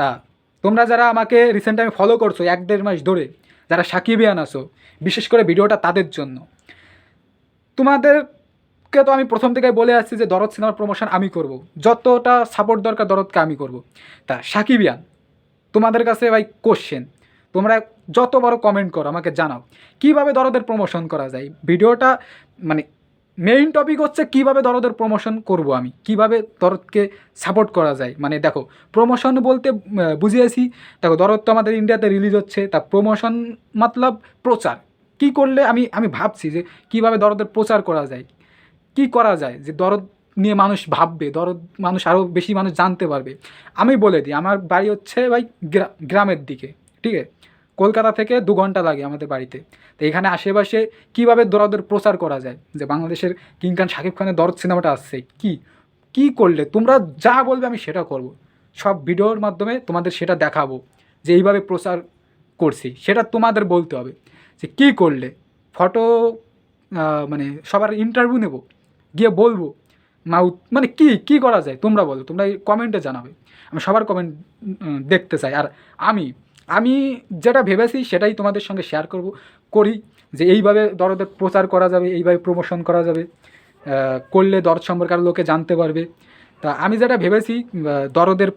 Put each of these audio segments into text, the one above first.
তা। তোমরা যারা আমাকে রিসেন্ট টাইমে ফলো করছ, এক দেড় মাস ধরে, যারা সাকিবিয়ান আসো বিশেষ করে ভিডিওটা তাদের জন্য। তোমাদেরকে তো আমি প্রথম থেকেই বলে আসছি যে দরদ সিনেমার প্রমোশন আমি করব। যতটা সাপোর্ট দরকার দরদকে আমি করব। তা, সাকিবিয়ান, তোমাদের কাছে ভাই কোশ্চেন তোমরা যত বড় কমেন্ট করো, আমাকে জানাও। কীভাবে দরদের প্রমোশন করা যায়? ভিডিওটা মানে মেইন টপিক হচ্ছে কীভাবে দরদের প্রমোশন করব আমি? কীভাবে দরদকে সাপোর্ট করা যায়? মানে দেখো প্রমোশন বলতে বুঝিয়েছি। দেখো, দরদ তো আমাদের ইন্ডিয়াতে রিলিজ হচ্ছে। তা প্রমোশন মতলব প্রচার। কি করলে আমি আমি ভাবছি যে কীভাবে দরদের প্রচার করা যায়? কি করা যায়? যে দরদ নিয়ে মানুষ ভাববে, দরদ মানুষ আরও বেশি মানুষ জানতে পারবে। আমি বলে দিই, আমার বাড়ি হচ্ছে ভাই গ্রা- গ্রামের দিকে, ঠিক আছে? কলকাতা থেকে দু ঘণ্টা লাগে আমাদের বাড়িতে। তো এখানে আশেপাশে কীভাবে দরদের প্রচার করা যায়? যে বাংলাদেশের কিং খান, শাকিব খানের দরদ সিনেমাটা আসছে, কি? কি করলে? তোমরা যা বলবে আমি সেটা করব। সব ভিডিওর মাধ্যমে তোমাদের সেটা দেখাবো, যে এইভাবে প্রচার করছি। সেটা তোমাদের বলতে হবে, যে কি করলে? ফটো মানে সবার ইন্টারভিউ নেব, গিয়ে বলব, মাউথ মানে কি কি করা যায়? তোমরা বলো, তোমরা কমেন্টে জানাবে। আমি সবার কমেন্ট দেখতে চাই। আর আমি আমি যেটা ভেবেছি সেটাই তোমাদের সঙ্গে শেয়ার করব, করি যে এইভাবে দরদের প্রচার করা যাবে, এইভাবে প্রমোশন করা যাবে করলে দরদ সম্পর্কে লোকে জানতে পারবে। তা আমি যেটা ভেবেছি দরদের,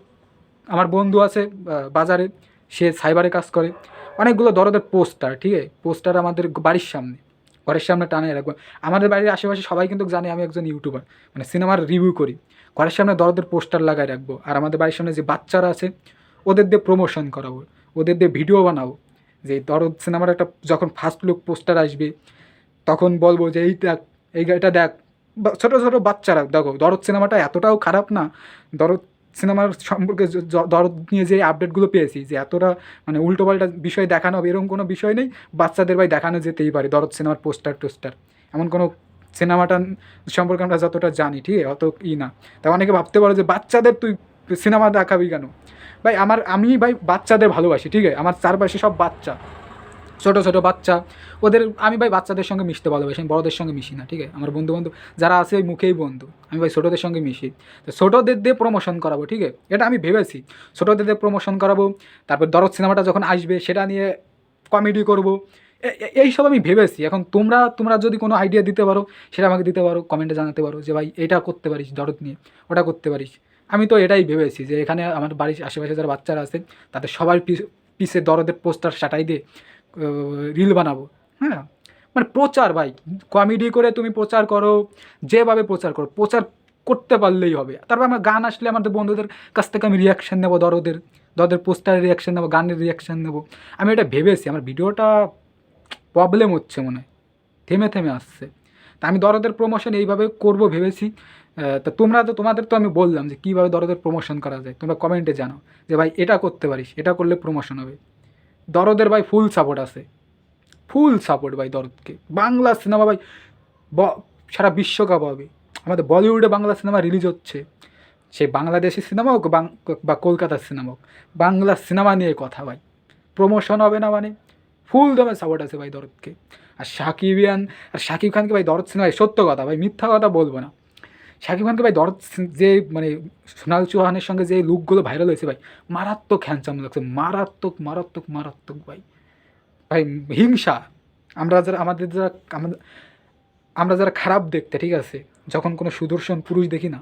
আমার বন্ধু আছে বাজারে, সে সাইবারে কাজ করে। অনেকগুলো দরদের পোস্টার, ঠিক আছে? পোস্টার আমাদের বাড়ির সামনে, ঘরের সামনে টানিয়ে রাখব আমাদের বাড়ির আশেপাশে সবাই কিন্তু জানে আমি একজন ইউটিউবার মানে সিনেমার রিভিউ করি। ঘরের সামনে দরদের পোস্টার লাগাই রাখব। আর আমাদের বাড়ির সামনে যে বাচ্চারা আছে ওদের দিয়ে প্রমোশন করাবো, ওদের দিয়ে ভিডিও বানাবো। যে দরদ সিনেমার একটা যখন ফার্স্ট লুক পোস্টার আসবে, তখন বলব যে এই দেখ, এই এটা দেখ। ছোটো ছোটো বাচ্চারা, দেখো, দরদ সিনেমাটা এতটাও খারাপ না। দরদ সিনেমার সম্পর্কে দরদ নিয়ে যে আপডেটগুলো পেয়েছি, যে এতটা মানে উল্টোপাল্টা বিষয় দেখানো হবে, এরকম কোনো বিষয় নেই। বাচ্চাদের ভাই দেখানো যেতেই পারে, দরদ সিনেমার পোস্টার টোস্টার এমন কোনো সিনেমাটা সম্পর্কে আমরা যতটা জানি, ঠিক অত ই না। তা অনেকে ভাবতে পারো যে বাচ্চাদের তুই সিনেমা দেখাবি কেন? ভাই, আমার, আমি ভাই বাচ্চাদের ভালোবাসি, ঠিক আছে? আমার চারপাশে সব বাচ্চা, ছোটো ছোটো বাচ্চা। ওদের, আমি ভাই বাচ্চাদের সঙ্গে মিশতে ভালোবাসি, আমি বড়োদের সঙ্গে মিশি না, ঠিক আছে? আমার বন্ধু বান্ধব যারা আছে ওই মুখেই বন্ধু, আমি ভাই ছোটোদের সঙ্গে মিশি। তো ছোটোদের দিয়ে প্রমোশন করাবো, ঠিক আছে? এটা আমি ভেবেছি। ছোটোদের দিয়ে প্রমোশন করাবো, তারপর দরদ সিনেমাটা যখন আসবে, সেটা নিয়ে কমেডি করব। এইসব আমি ভেবেছি। এখন তোমরা তোমরা যদি কোনো আইডিয়া দিতে পারো, সেটা আমাকে দিতে পারো কমেন্টে জানাতে পারো যে, ভাই, এটা করতে পারিস, দরদ নিয়ে, ওটা করতে পারিস। আমি তো এটাই ভেবেছি যে এখানে আমার বাড়ির আশেপাশে যারা বাচ্চারা আছে, তাদের সবার পিছে দরদের পোস্টার সাটাই দিয়ে রিল বানাবো। হ্যাঁ? মানে প্রচার ভাই, কমেডি করে তুমি প্রচার করো, যেভাবে প্রচার করো, প্রচার করতে পারলেই হবে। তারপর আমার গান আসলে আমাদের বন্ধুদের কাছ থেকে আমি রিয়াকশান নেব, দরদের দরদের পোস্টারের রিয়াকশান নেব, গানের রিয়াকশান নেব। আমি এটা ভেবেছি, আমার ভিডিওটা প্রবলেম হচ্ছে মনে হয়। থেমে থেমে আসছে। তা আমি দরদের প্রমোশন এইভাবে করব ভেবেছি। তা তোমরা তো, তোমাদের তো আমি বললাম যে কীভাবে দরদের প্রমোশন করা যায়। তোমরা কমেন্টে জানো যে ভাই এটা করতে পারিস, এটা করলে প্রমোশন হবে। দরদের ভাই ফুল সাপোর্ট আছে। ফুল সাপোর্ট ভাই দরদকে। বাংলা সিনেমা ভাই সারা বিশ্বকাপ হবে। আমাদের বলিউডে বাংলা সিনেমা রিলিজ হচ্ছে। সে বাংলাদেশি সিনেমা হোক বা কলকাতার সিনেমা হোক, বাংলা সিনেমা নিয়ে কথা ভাই। প্রমোশন হবে না মানে। ফুল দমে সাপোর্ট আছে ভাই দরদকে। আর সাকিবিয়ান আর শাকিব খানকে ভাই দরদ সিনেমায় সত্য কথা ভাই, মিথ্যা কথা বলব না। শাকিব খানকে ভাই দরদ যে মানে সোনাল চৌহানের সঙ্গে যে লুকগুলো ভাইরাল হয়েছে ভাই, মারাত্মক হ্যান্ডসাম লাগছে, মারাত্মক মারাত্মক মারাত্মক ভাই। ভাই হিংসা। আমরা যারা, আমাদের যারা, আমাদের, আমরা যারা খারাপ দেখতে, ঠিক আছে, যখন কোনো সুদর্শন পুরুষ দেখি না,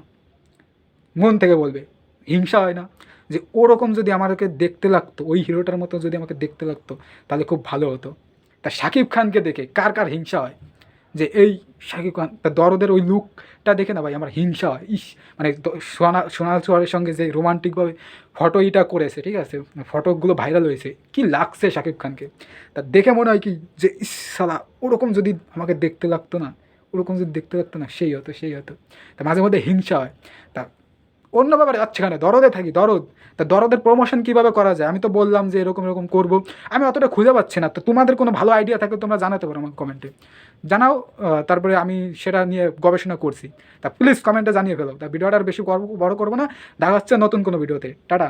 মন থেকে বলবে, হিংসা হয় না। যে ওরকম যদি আমাদেরকে দেখতে লাগতো, ওই হিরোটার মতো যদি আমাকে দেখতে লাগতো, তাহলে খুব ভালো হতো। তা শাকিব খানকে দেখে কার কার হিংসা হয়? যে এই শাকিব খান, তা দরদের ওই লুকটা দেখে না ভাই, আমার হিংসা হয়। ইস মানে সোনা, সোনাল চোয়ারের সঙ্গে যে রোমান্টিকভাবে ফটো ইটা করেছে, ঠিক আছে? ফটোগুলো ভাইরাল হয়েছে, কি লাগছে শাকিব খানকে? তা দেখে মনে হয় কি, যে ইস সালা ওরকম যদি আমাকে দেখতে লাগতো না, ওরকম যদি দেখতে লাগতো না, সেই হতো সেই হতো। তা মাঝে মধ্যে হিংসা হয়। তা অন্য ব্যাপারে যাচ্ছে কেন? দরদে থাকি, দরদ। তা দরদের প্রমোশন কীভাবে করা যায়? আমি তো বললাম যে এরকম এরকম করব। আমি অতটা খুঁজে পাচ্ছি না। তো তোমাদের কোনো ভালো আইডিয়া থাকলে তোমরা জানাতে পারো আমার কমেন্টে জানাও তারপরে আমি সেটা নিয়ে গবেষণা করছি। তা প্লিজ কমেন্টে জানিয়ে ফেলো। তা ভিডিওটা আর বেশি বড় করব না। দেখা হচ্ছে নতুন কোনো ভিডিওতে টাটা।